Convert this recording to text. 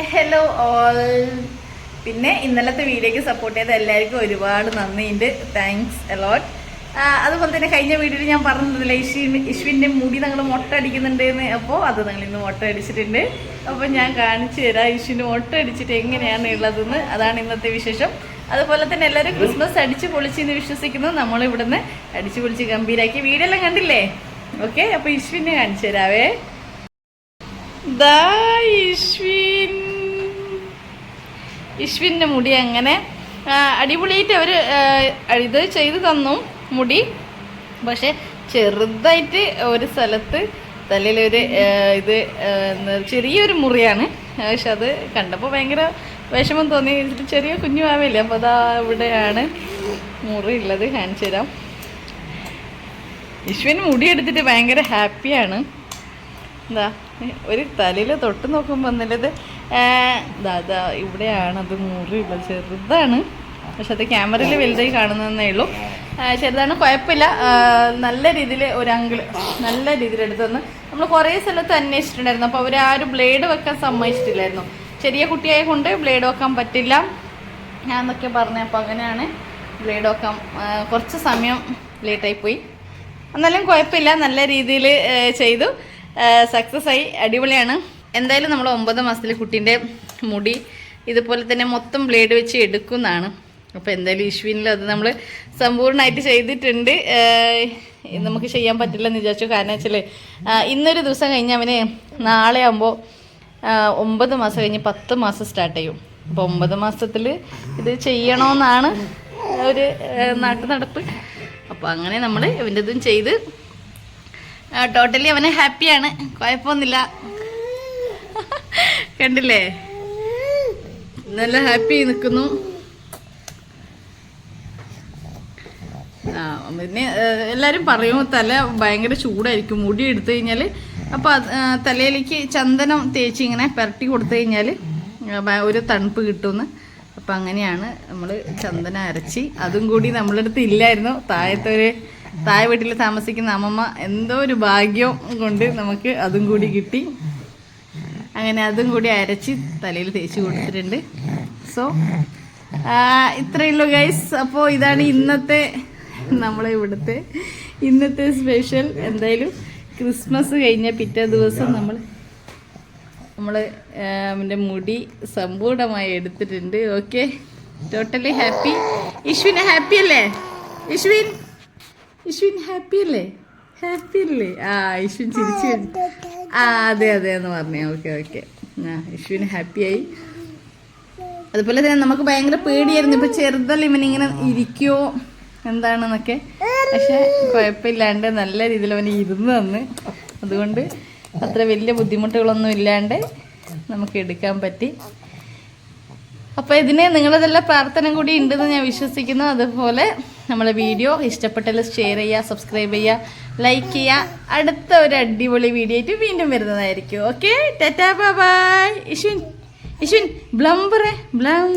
Hello all പിന്നെ ഇന്നലത്തെ വീഡിയോക്ക് സപ്പോർട്ട് ചെയ്ത എല്ലാവർക്കും ഒരുപാട് നന്ദിയുണ്ട്. താങ്ക്സ് അലോട്ട് അതുപോലെ തന്നെ കഴിഞ്ഞ വീഡിയോയിൽ ഞാൻ പറഞ്ഞിരുന്നില്ല ഇഷ്വിൻ ഇഷ്വിന്റെ മുടി ഞങ്ങൾ മുട്ട അടിക്കുന്നുണ്ടെന്ന്. അപ്പോൾ അത് ഞങ്ങൾ ഇന്ന് മുട്ട അടിച്ചിട്ടുണ്ട്. അപ്പോൾ ഞാൻ കാണിച്ചു തരാം ഇഷ്വിന്റെ മുട്ട അടിച്ചിട്ട് എങ്ങനെയാണ് ഉള്ളതെന്ന്. അതാണ് ഇന്നത്തെ വിശേഷം. അതുപോലെ തന്നെ എല്ലാവരും ക്രിസ്മസ് അടിച്ച് പൊളിച്ചെന്ന് വിശ്വസിക്കുന്നു. നമ്മളിവിടുന്ന് അടിച്ച് പൊളിച്ച് ഗംഭീരാക്കി. വീഡിയോ എല്ലാം കണ്ടില്ലേ? ഓക്കെ അപ്പോൾ ഇഷ്വിനെ കാണിച്ചു തരാവേ. ഇശ്വിൻ ഇഷ്വിന്റെ മുടി അങ്ങനെ അടിപൊളിയായിട്ട് അവർ ഇത് ചെയ്തു തന്നു മുടി. പക്ഷെ ചെറുതായിട്ട് ഒരു സ്ഥലത്ത് തലയിലൊരു ഇത് ചെറിയൊരു മുറിയാണ്. പക്ഷെ അത് കണ്ടപ്പോൾ ഭയങ്കര വിഷമം തോന്നി. ചെറിയ കുഞ്ഞു ആവില്ല അപ്പോൾ അതാ ഇവിടെയാണ് മുറി ഉള്ളത്. കാണിച്ചു തരാം. ഇശ്വിൻ മുടി എടുത്തിട്ട് ഭയങ്കര ഹാപ്പിയാണ്. എന്താ ഒരു തലയിൽ തൊട്ട് നോക്കുമ്പോൾ എന്നുള്ളത് ദാദാ ഇവിടെയാണ് അത് മുറിയുള്ളത്. ചെറുതാണ്. പക്ഷെ അത് ക്യാമറയിൽ വലുതായി കാണുന്നതേ ഉള്ളൂ. ചെറുതാണ് കുഴപ്പമില്ല. നല്ല രീതിയിൽ ഒരു അങ്കിൾ നല്ല രീതിയിൽ എടുത്തു നമ്മൾ കുറേ സ്ഥലത്ത് അന്വേഷിച്ചിട്ടുണ്ടായിരുന്നു. അപ്പോൾ അവർ ആ ഒരു ബ്ലേഡ് വെക്കാൻ സമ്മതിച്ചിട്ടില്ലായിരുന്നു. ചെറിയ കുട്ടിയായ കൊണ്ട് ബ്ലേഡ് വെക്കാൻ പറ്റില്ല ഞാൻ എന്നൊക്കെ പറഞ്ഞു അപ്പോൾ അങ്ങനെയാണ് ബ്ലേഡ് വെക്കാൻ കുറച്ച് സമയം ലേറ്റായി പോയി എന്നാലും കുഴപ്പമില്ല. നല്ല രീതിയിൽ ചെയ്തു. സക്സസ് ആയി അടിപൊളിയാണ്. എന്തായാലും നമ്മൾ ഒമ്പത് മാസത്തിലെ കുട്ടീന്റെ മുടി ഇതുപോലെ തന്നെ മൊത്തം ബ്ലേഡ് വെച്ച് എടുക്കുന്നതാണ്. അപ്പോൾ എന്തായാലും ഇഷ്വിനിൽ അത് നമ്മൾ സമ്പൂർണമായിട്ട് ചെയ്തിട്ടുണ്ട്. നമുക്ക് ചെയ്യാൻ പറ്റില്ല എന്ന് വിചാരിച്ചു. കാരണം വെച്ചാൽ ഇന്നൊരു ദിവസം കഴിഞ്ഞ് അവന് നാളെ ആകുമ്പോൾ ഒമ്പത് മാസം കഴിഞ്ഞ് പത്ത് മാസം സ്റ്റാർട്ട് ചെയ്യും. അപ്പോൾ ഒമ്പത് മാസത്തിൽ ഇത് ചെയ്യണമെന്നാണ് ഒരു നാട്ടു നടപ്പ്. അപ്പോൾ അങ്ങനെ നമ്മൾ ഇവന്റെതും ചെയ്ത് ടോട്ടലി അവന് ഹാപ്പിയാണ് കുഴപ്പമൊന്നുമില്ല. കണ്ടില്ലേ? നല്ല ഹാപ്പി നിൽക്കുന്നു. ആ പിന്നെ എല്ലാവരും പറയും തല ഭയങ്കര ചൂടായിരിക്കും. മുടി എടുത്തു കഴിഞ്ഞാൽ അപ്പോൾ തലയിലേക്ക് ചന്ദനം തേച്ച് ഇങ്ങനെ പുരട്ടി കൊടുത്തു കഴിഞ്ഞാൽ ഒരു തണുപ്പ് കിട്ടുമെന്ന് അപ്പം അങ്ങനെയാണ് നമ്മൾ ചന്ദനം അരച്ച്. അതും കൂടി നമ്മളടുത്ത് ഇല്ലായിരുന്നു. താഴത്തെ ഒരു താഴെ വീട്ടിൽ താമസിക്കുന്ന അമ്മമ്മ എന്തോ ഒരു ഭാഗ്യം കൊണ്ട് നമുക്ക് അതും കൂടി കിട്ടി. അങ്ങനെ അതും കൂടി അരച്ച് തലയിൽ തേച്ച് കൊടുത്തിട്ടുണ്ട്. സോ ഇത്രയുള്ളൂ ഗൈസ് അപ്പോൾ ഇതാണ് ഇന്നത്തെ നമ്മളെ ഇവിടുത്തെ ഇന്നത്തെ സ്പെഷ്യൽ എന്തായാലും ക്രിസ്മസ് കഴിഞ്ഞ പിറ്റേ ദിവസം നമ്മൾ നമ്മൾ അവന്റെ മുടി സമ്പൂർണമായി എടുത്തിട്ടുണ്ട്. ഓക്കെ ടോട്ടലി ഹാപ്പി ഇഷ്വിന് ഹാപ്പി അല്ലേ? ഇഷ്വിൻ? ഇഷ്വിൻ ഹാപ്പി അല്ലേ? ഹാപ്പി അല്ലേ? ആ ഇഷ്വിൻ ചിരിച്ചു ആ അതെ അതെ എന്ന് പറഞ്ഞേ. ഓക്കെ ഓക്കെ ആ ഹാപ്പി ഹാപ്പിയായി അതുപോലെ തന്നെ നമുക്ക് ഭയങ്കര പേടിയായിരുന്നു. ഇപ്പൊ ചെറുതല്ല ഇവനിങ്ങനെ ഇരിക്കുവോ? എന്താണെന്നൊക്കെ. പക്ഷെ കുഴപ്പമില്ലാണ്ട് നല്ല രീതിയിൽ അവന് ഇരുന്ന് തന്ന് അതുകൊണ്ട് അത്ര വലിയ ബുദ്ധിമുട്ടുകളൊന്നും ഇല്ലാണ്ട് നമുക്ക് എടുക്കാൻ പറ്റി. അപ്പോൾ ഇതിന് നിങ്ങളതെല്ലാം പ്രാർത്ഥന കൂടി ഉണ്ടെന്ന് ഞാൻ വിശ്വസിക്കുന്നു. അതുപോലെ നമ്മളെ വീഡിയോ ഇഷ്ടപ്പെട്ടാൽ ഷെയർ ചെയ്യുക സബ്സ്ക്രൈബ് ചെയ്യുക ലൈക്ക് ചെയ്യുക അടുത്ത ഒരു അടിപൊളി വീഡിയോ ആയിട്ട് വീണ്ടും വരുന്നതായിരിക്കും okay tata bye Ishun Ishun ബ്ലംബറേ ബ്ലം